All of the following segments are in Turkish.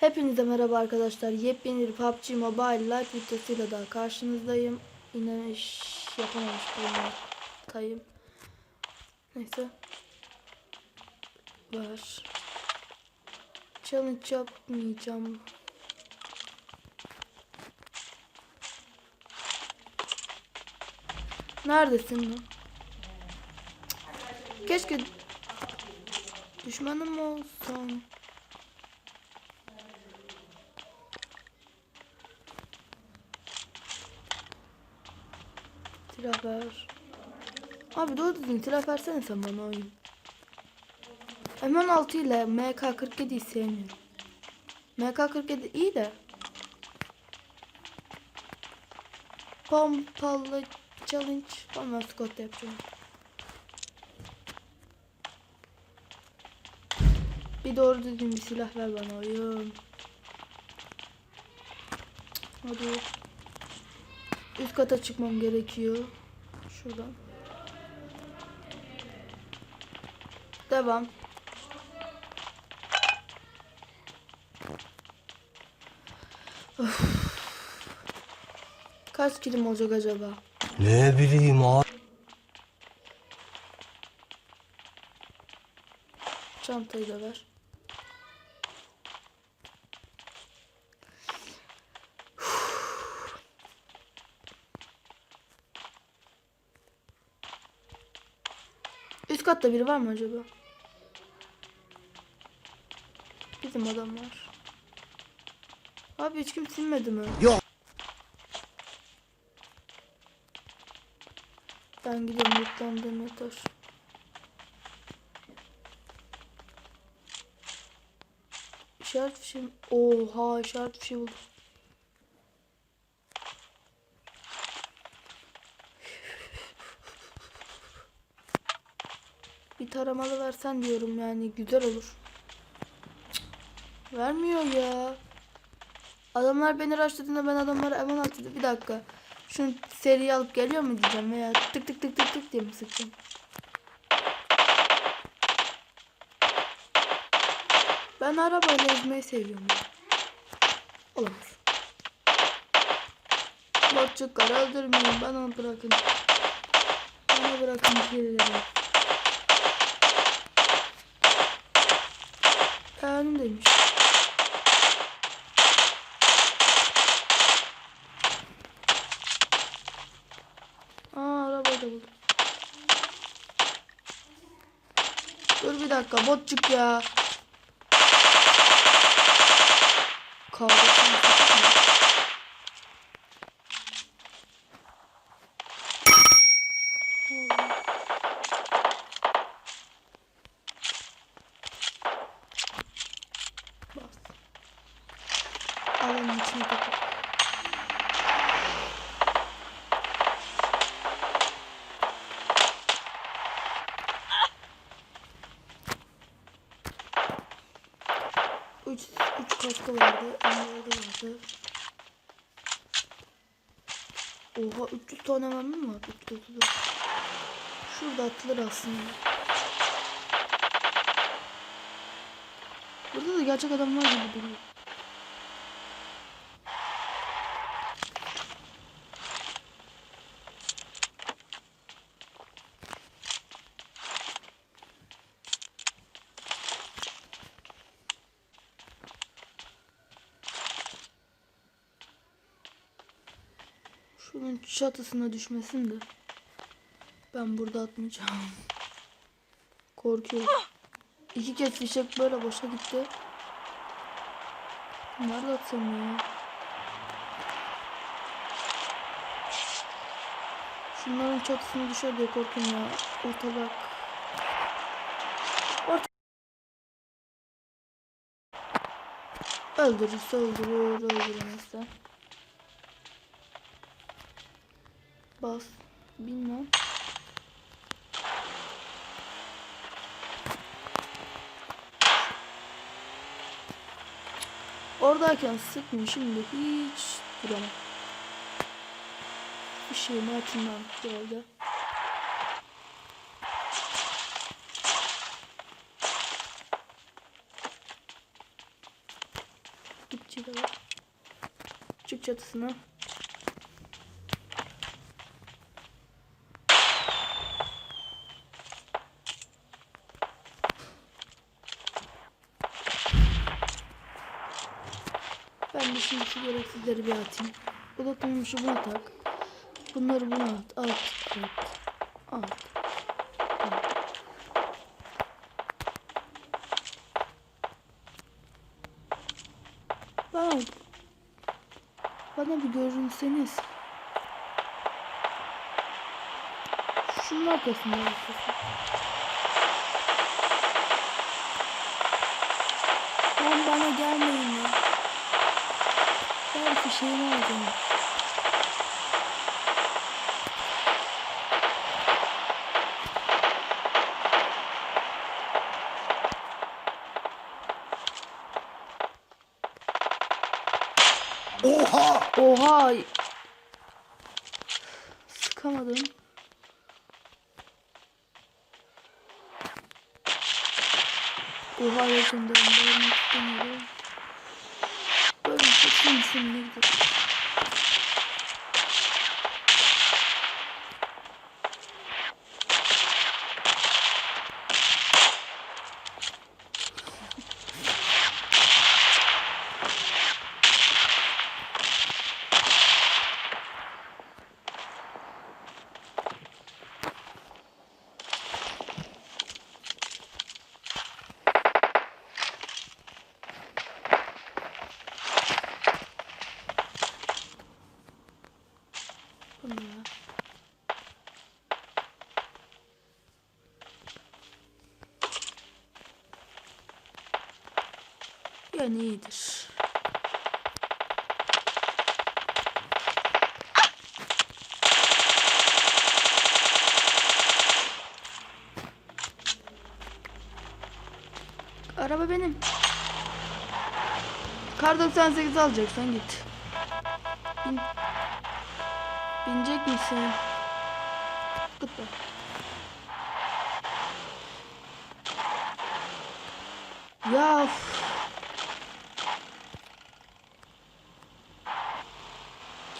Hepinize merhaba arkadaşlar. Yepyeni bir PUBG Mobile Lite videosuyla daha karşınızdayım. Yine iş yapamamış bulunmaktayım. Neyse. Var. Challenge yapmayacağım. Neredesin lan? Keşke düşmanım olsam. Silah ver. Abi doğru düzgün silah versene sen bana oyun. M16 ile MK47'yi sevmiyorum. MK47 iyi de. Pompalı challenge. Ondan Scott yapacağım. Bir doğru düzgün bir silah ver bana oyun. Hadi. Üst kata çıkmam gerekiyor. Şuradan. Devam. Kaç kilim olacak acaba? Ne bileyim abi. Çantayı da ver. Üst katta biri var mı acaba? Bizim adamlar. Abi hiç kim silmedi mi? Yok. Ben gidiyorum yurtlandığım yatar. İşaret fişi? Oha işaret fişi buldum. Taramalı versen diyorum yani güzel olur. Cık, Vermiyor ya. Adamlar beni raşladığında ben adamlara eman attım. Bir dakika. Şunu seriye alıp geliyor mu diyeceğim veya tık tık tık tık tık diye mi sıkacağım? Ben arabayla ezmeyi seviyorum. Olamaz. Borçlukları öldürmeyin. Bana bırakın. Bana bırakın birileri. Ee, önümdeymiş. Aa arabayı da buldum. Dur bir dakika botçuk ya. Kavgasını 300 tane mermi mi var? 334. Şurada atılır aslında. Burada da gerçek adamlar gibi duruyor. Şunun çatısına düşmesin de. Ben burada atmayacağım. Korkuyorum. İki kez fişek böyle boşa gitti. Nerede atsam ya? Şunların çatısına düşer diye korkuyorum ya. Ortalık. Orta. Öldürürse öldürür, öldüremezse. Bas. Bilmem. Oradayken sıkmıyor şimdi hiç duramam. Bir şeyin altından geldi. Çık çatısına. Şimdi şu gereksizleri bir atayım. Şu buna tak. Bunları buna at. At. At. At. Bak. Bana bir görünseniz. Şunun arkasında arkası. Lan bana gelmeyin fişeğimi alacağım. Oha! Oha! Sıkamadım. Oha yakında ben istemiyorum. Böyle kesin sinirli Bu ne ya? Yani iyidir. Araba benim. Kar 98 alacaksan git. Bin. Binecek misin? Git. Ya of.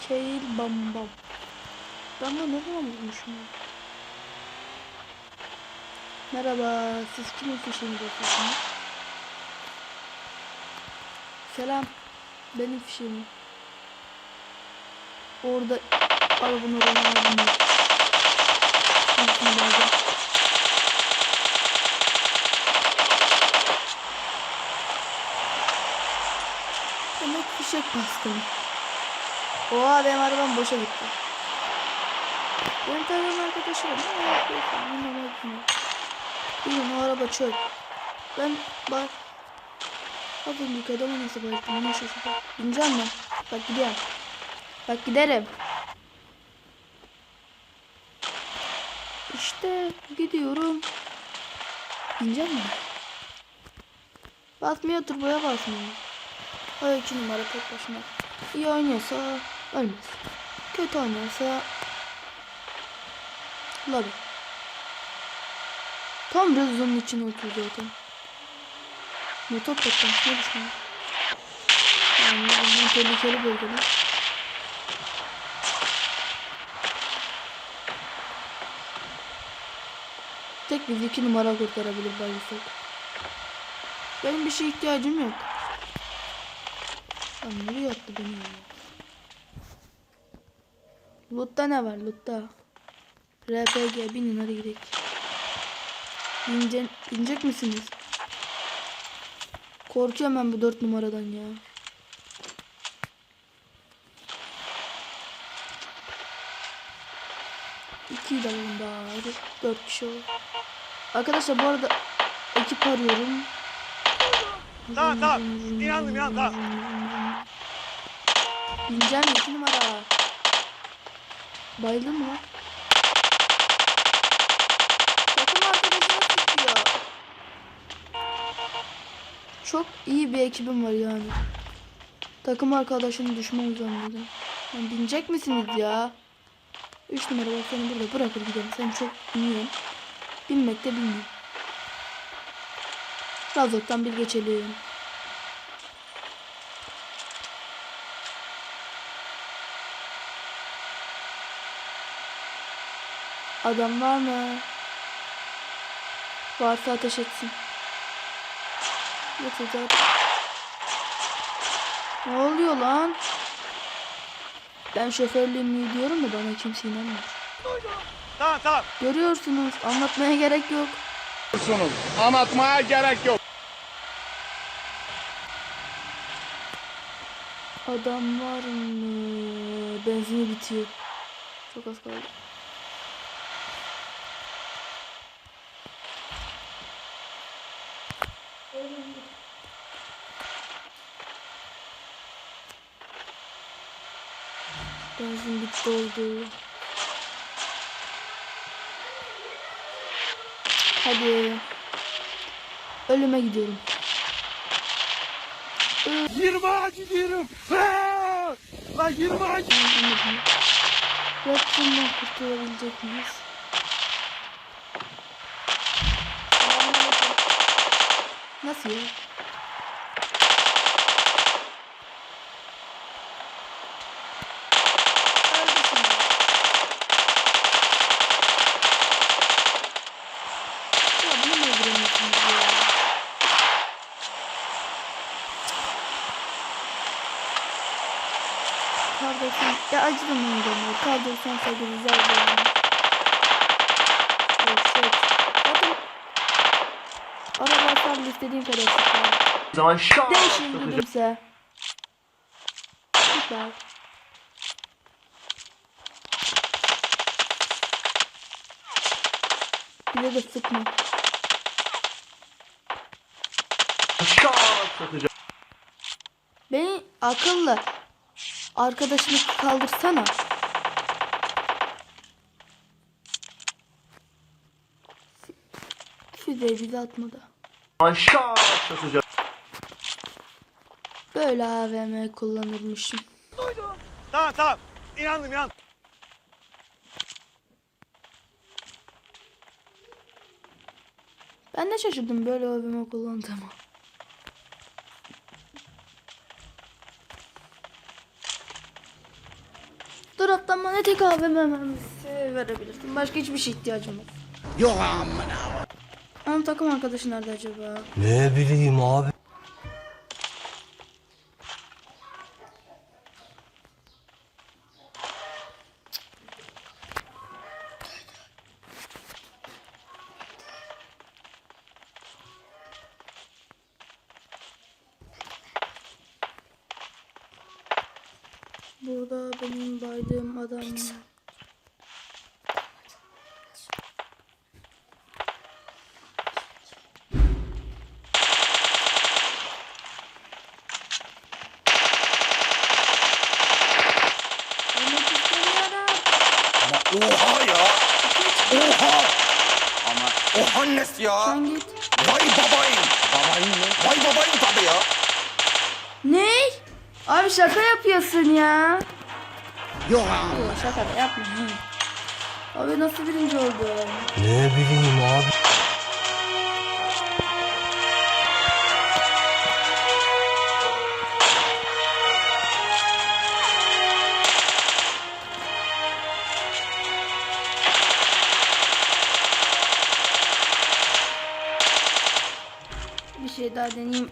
Keil bam bam. Ben bunu ne zaman bulmuşum? Merhaba, siz kimin fişini basıyorsunuz? Selam, benim fişim. Orada arabanın oranı aldım. Birisini aldım. Demek fişek bastım. Oha benim arabam boşa gitti. Benim tarafım arkadaşım. Ne yapıyorsun? Anlamadım. Bilmiyorum o araba çöp. Ben bak. Az önceki adamı nasıl bıraktım? Onu şaşırdım. Bineceğim mi? Bak gidiyorum. Bak giderim. İşte gidiyorum. Bineceğim mi? Basmıyor turboya basmıyor. O iki numara tek başına. İyi oynuyorsa ölmez. Kötü oynuyorsa Lobby. Tam rezonun içine oturdu zaten. Motor patlamış ne düşünüyorsun? Yani bunun tehlikeli bölgeler. Tek biz iki numara kurtarabilir bayılsak. Benim bir şeye ihtiyacım yok. Lan nereye attı beni ya? Loot'ta ne var loot'ta? RPG binin hadi gidelim. Bince, binecek misiniz? Korkuyorum ben bu dört numaradan ya. İkiyi de alalım daha. Hadi dört kişi olur. Arkadaşlar bu arada ekip arıyorum. Tamam tamam. İnandım inandım tamam. Bineceğim iki numara. Bayıldın mı lan? Takım arkadaşına tutuyor. Çok iyi bir ekibim var yani. Takım arkadaşını düşman zannediyorum. Lan binecek misiniz ya? 3 numara bak seni burada bırakır gidelim. Seni çok bilmiyorum. Binmek de bilmiyorum. Razok'tan bir geçelim. Adam var mı? Varsa ateş etsin. Yatacak. Ne oluyor lan? Ben şoförlüğümü diyorum da bana kimse inanmıyor. Tamam tamam. Görüyorsunuz. Anlatmaya gerek yok. Anlatmaya gerek yok. Adam var mı? Benzini bitiyor. Çok az kaldı. Benzin bitti oldu. Hadi. Ölüme gidiyorum. 20 gidiyorum. Lan 20 Anlamadım. Yaptığımdan kurtulabilecek miyiz? Nasıl ya? Öldü şimdi. Ya bunu mu öldüremiyorsunuz ya? Kar 90 ya acıdım onu 98 güzel bir oyun. Oh shit. Bakın. Araba sarıl istediğin kadar sıkar. Zaman şak Değişin gülümse. Süper. Bile de sıkma. şak satacağım. Beni akıllı arkadaşını kaldırsana. Füzeyi bize atmadı. Satacağım. Böyle AVM kullanırmışım. Tamam tamam. İnandım inandım. Ben de şaşırdım böyle AVM kullandığıma. Drop'tan bana tek AVM mermisi verebilirsin. Başka hiçbir şey ihtiyacım yok. Yok amına. Ama takım arkadaşı nerede acaba? Ne bileyim abi. Burada benim baydığım adam var. Ölmek istemiyorum. Ama oha ya. Oha. Ama oha nes ya. Sen git. Vay babayın. Babayın mı? Vay babayın tabii ya. Ne? Abi şaka yapıyorsun ya. Yok. Yok şaka da yapma. Abi nasıl birinci oldu? Ne bileyim abi. Daha deneyeyim.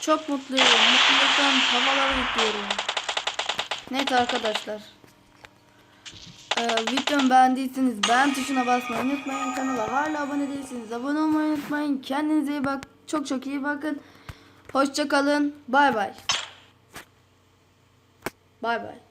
Çok mutluyum. Mutluluktan havalara gidiyorum. Neyse arkadaşlar. Ee, videomu beğendiyseniz beğen tuşuna basmayı unutmayın. Kanala hala abone değilseniz abone olmayı unutmayın. Kendinize iyi bak. Çok çok iyi bakın. Hoşça kalın. Bay bay. Bay bay.